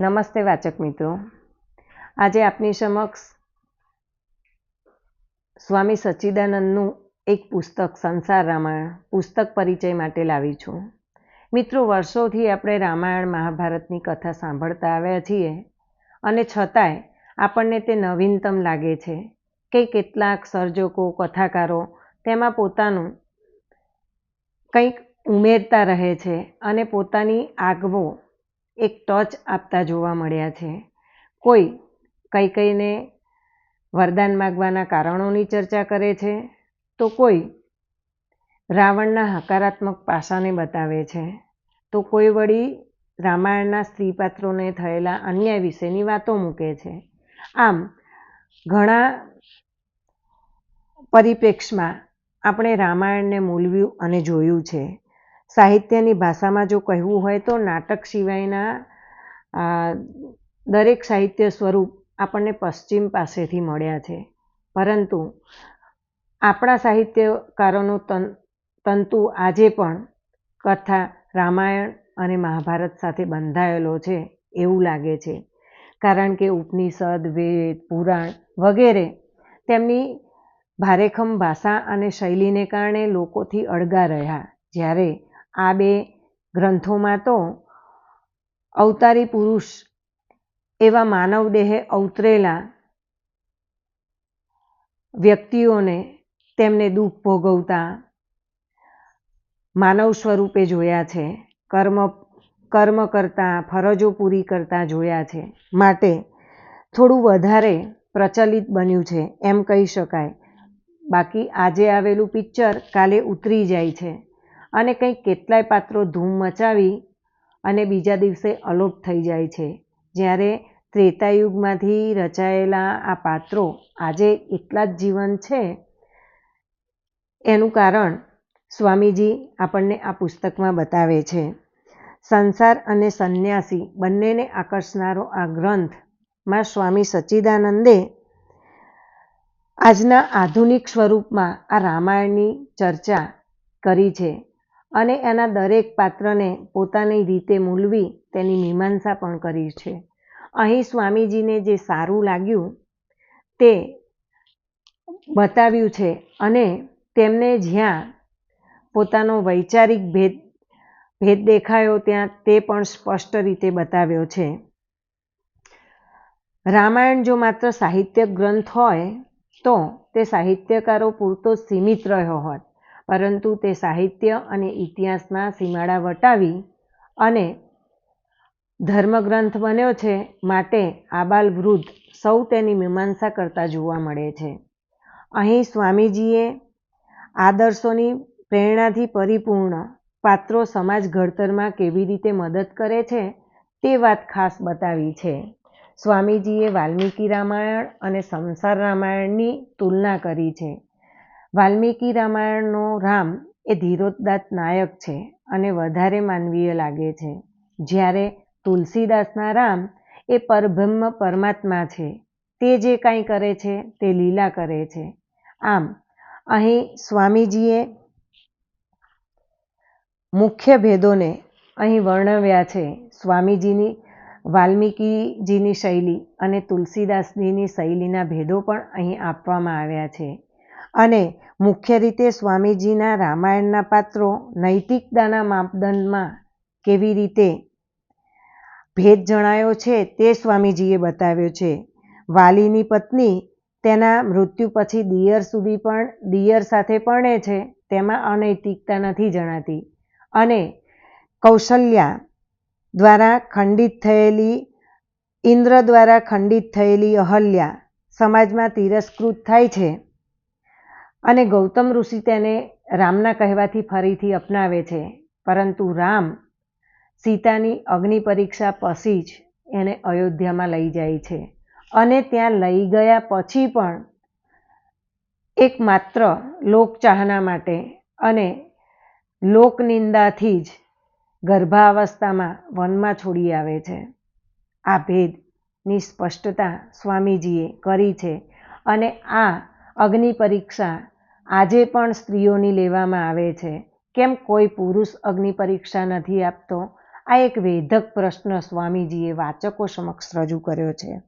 નમસ્તે વાચક મિત્રો. આજે આપની સમક્ષ સ્વામી સચ્ચિદાનંદનું એક પુસ્તક, સંસાર રામાયણ, પુસ્તક પરિચય માટે લાવી છું. મિત્રો, વર્ષોથી આપણે રામાયણ મહાભારતની કથા સાંભળતા આવ્યા છીએ અને છતાંય આપણને તે નવીનતમ લાગે છે કે કેટલાક સર્જકો, કથાકારો તેમાં પોતાનું કંઈક ઉમેરતા રહે છે અને પોતાની આગવો એક ટચ આપતા જોવા મળ્યા છે. કોઈ કઈ કઈને વરદાન માગવાના કારણોની ચર્ચા કરે છે તો કોઈ રાવણના હકારાત્મક પાસાને બતાવે છે તો કોઈ વળી રામાયણના સ્ત્રી પાત્રોને થયેલા અન્યાય વિશેની વાતો મૂકે છે. આમ, ઘણા પરિપ્રેક્ષમાં આપણે રામાયણને મૂલવ્યું અને જોયું છે. સાહિત્યની ભાષામાં જો કહેવું હોય તો નાટક સિવાયના દરેક સાહિત્ય સ્વરૂપ આપણને પશ્ચિમ પાસેથી મળ્યા છે. પરંતુ આપણા સાહિત્યકારોનું તંતુ આજે પણ કથા, રામાયણ અને મહાભારત સાથે બંધાયેલો છે એવું લાગે છે. કારણ કે ઉપનિષદ, વેદ, પુરાણ વગેરે તેમની ભારેખમ ભાષા અને શૈલીને કારણે લોકોથી અળગા રહ્યા. જ્યારે આ બે ગ્રંથોમાં તો અવતારી પુરુષ એવા માનવ દેહે અવતરેલા વ્યક્તિઓને તેમને દુઃખ ભોગવતા માનવ સ્વરૂપે જોયા છે, કર્મ કર્મ કરતા, ફરજો પૂરી કરતા જોયા છે. માટે થોડું વધારે પ્રચલિત બન્યું છે, એમ કહી શકાય. બાકી આજે આવેલું પિક્ચર કાલે ઉતરી જાય છે. અને કંઈક કેટલાય પાત્રો ધૂમ મચાવી અને બીજા દિવસે અલોપ થઈ જાય છે. જ્યારે ત્રેતાયુગમાંથી રચાયેલા આ પાત્રો આજે એટલા જ જીવન છે એનું કારણ સ્વામીજી આપણને આ પુસ્તકમાં બતાવે છે. સંસાર અને સંન્યાસી બંનેને આકર્ષનારો આ ગ્રંથમાં સ્વામી સચ્ચિદાનંદે આજના આધુનિક સ્વરૂપમાં આ રામાયણની ચર્ચા કરી છે. અને એના દરેક પાત્રને પોતાની રીતે મૂલવી તેની મીમાંસા પણ કરી છે. અહીં સ્વામીજીને જે સારું લાગ્યું તે બતાવ્યું છે અને તેમને જ્યાં પોતાનો વૈચારિક ભેદ ભેદ દેખાયો ત્યાં તે પણ સ્પષ્ટ રીતે બતાવ્યો છે. રામાયણ જો માત્ર સાહિત્ય ગ્રંથ હોય તો તે સાહિત્યકારો પૂરતો સીમિત રહ્યો હોત. પરંતુ તે સાહિત્ય અને ઇતિહાસના સીમાડા વટાવી અને ધર્મગ્રંથ બન્યો છે માટે આબાલ વૃદ્ધ સૌ તેની મીમાંસા કરતા જોવા મળે છે. અહીં સ્વામીજીએ આદર્શોની પ્રેરણાથી પરિપૂર્ણ પાત્રો સમાજ ઘડતરમાં કેવી રીતે મદદ કરે છે તે વાત ખાસ બતાવી છે. સ્વામીજીએ વાલ્મીકી રામાયણ અને સંસાર રામાયણની તુલના કરી છે. વાલ્મીકી રામાયણનો રામ એ ધીરોદાત નાયક છે અને વધારે માનવીય લાગે છે. જ્યારે તુલસીદાસના રામ એ પરબ્રહ્મ પરમાત્મા છે, તે જે કાંઈ કરે છે, તે લીલા કરે છે. આમ, અહીં સ્વામીજીએ મુખ્ય ભેદોને અહીં વર્ણવ્યા છે. સ્વામીજીની, વાલ્મીકીજીની શૈલી અને તુલસીદાસજીની શૈલીના ભેદો પણ અહીં આપવામાં આવ્યા છે. અને મુખ્ય રીતે સ્વામીજીના રામાયણના પાત્રો નૈતિકતાના માપદંડમાં કેવી રીતે ભેદ જણાયો છે તે સ્વામીજીએ બતાવ્યો છે. વાલીની પત્ની તેના મૃત્યુ પછી દિયર સુધી પણ, દિયર સાથે પરણે છે, તેમાં અનૈતિકતા નથી જણાતી. અને કૌશલ્યા દ્વારા ખંડિત થયેલી, ઇન્દ્ર દ્વારા ખંડિત થયેલી અહલ્યા સમાજમાં તિરસ્કૃત થાય છે. અને ગૌતમ ઋષિ તેને રામના કહેવાથી ફરીથી અપનાવે છે. પરંતુ રામ સીતાની અગ્નિ પરીક્ષા પછી જ એને અયોધ્યામાં લઈ જાય છે અને ત્યાં લઈ ગયા પછી પણ એક માત્ર લોકચાહના માટે અને લોકનિંદાથી જ ગર્ભાવસ્થામાં વનમાં છોડી આવે છે. આ ભેદની સ્પષ્ટતા સ્વામીજીએ કરી છે અને આ અગ્નિ પરીક્ષા આજે પણ સ્ત્રીઓની લેવામાં આવે છે. કેમ કોઈ પુરુષ અગ્નિ પરીક્ષા નથી આપતો? આ એક વેધક પ્રશ્ન સ્વામીજીએ વાચકો સમક્ષ રજૂ કર્યો છે.